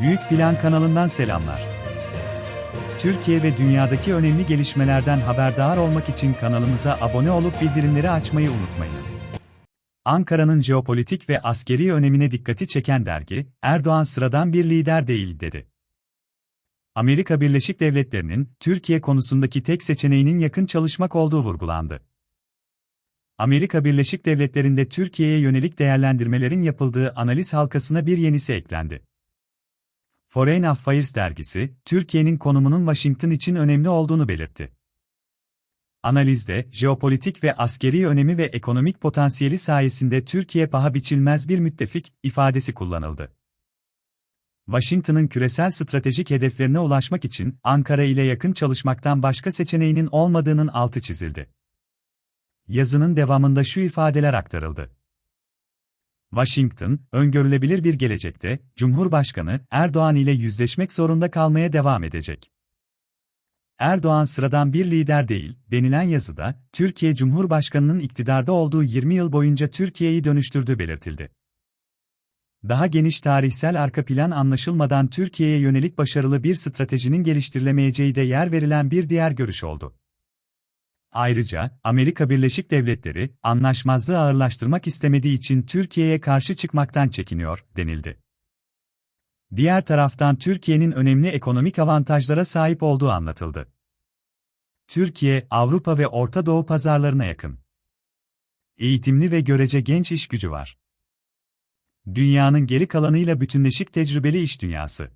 Büyük Plan kanalından selamlar. Türkiye ve dünyadaki önemli gelişmelerden haberdar olmak için kanalımıza abone olup bildirimleri açmayı unutmayınız. Ankara'nın jeopolitik ve askeri önemine dikkati çeken dergi, Erdoğan sıradan bir lider değil dedi. Amerika Birleşik Devletleri'nin Türkiye konusundaki tek seçeneğinin yakın çalışmak olduğu vurgulandı. Amerika Birleşik Devletleri'nde Türkiye'ye yönelik değerlendirmelerin yapıldığı analiz halkasına bir yenisi eklendi. Foreign Affairs dergisi, Türkiye'nin konumunun Washington için önemli olduğunu belirtti. Analizde, jeopolitik ve askeri önemi ve ekonomik potansiyeli sayesinde Türkiye paha biçilmez bir müttefik ifadesi kullanıldı. Washington'ın küresel stratejik hedeflerine ulaşmak için Ankara ile yakın çalışmaktan başka seçeneğinin olmadığının altı çizildi. Yazının devamında şu ifadeler aktarıldı. Washington, öngörülebilir bir gelecekte, Cumhurbaşkanı Erdoğan ile yüzleşmek zorunda kalmaya devam edecek. Erdoğan sıradan bir lider değil, denilen yazıda, Türkiye Cumhurbaşkanı'nın iktidarda olduğu 20 yıl boyunca Türkiye'yi dönüştürdüğü belirtildi. Daha geniş tarihsel arka plan anlaşılmadan Türkiye'ye yönelik başarılı bir stratejinin geliştirilemeyeceği de yer verilen bir diğer görüş oldu. Ayrıca, Amerika Birleşik Devletleri, anlaşmazlığı ağırlaştırmak istemediği için Türkiye'ye karşı çıkmaktan çekiniyor, denildi. Diğer taraftan Türkiye'nin önemli ekonomik avantajlara sahip olduğu anlatıldı. Türkiye, Avrupa ve Orta Doğu pazarlarına yakın. Eğitimli ve görece genç iş gücü var. Dünyanın geri kalanıyla bütünleşik tecrübeli iş dünyası.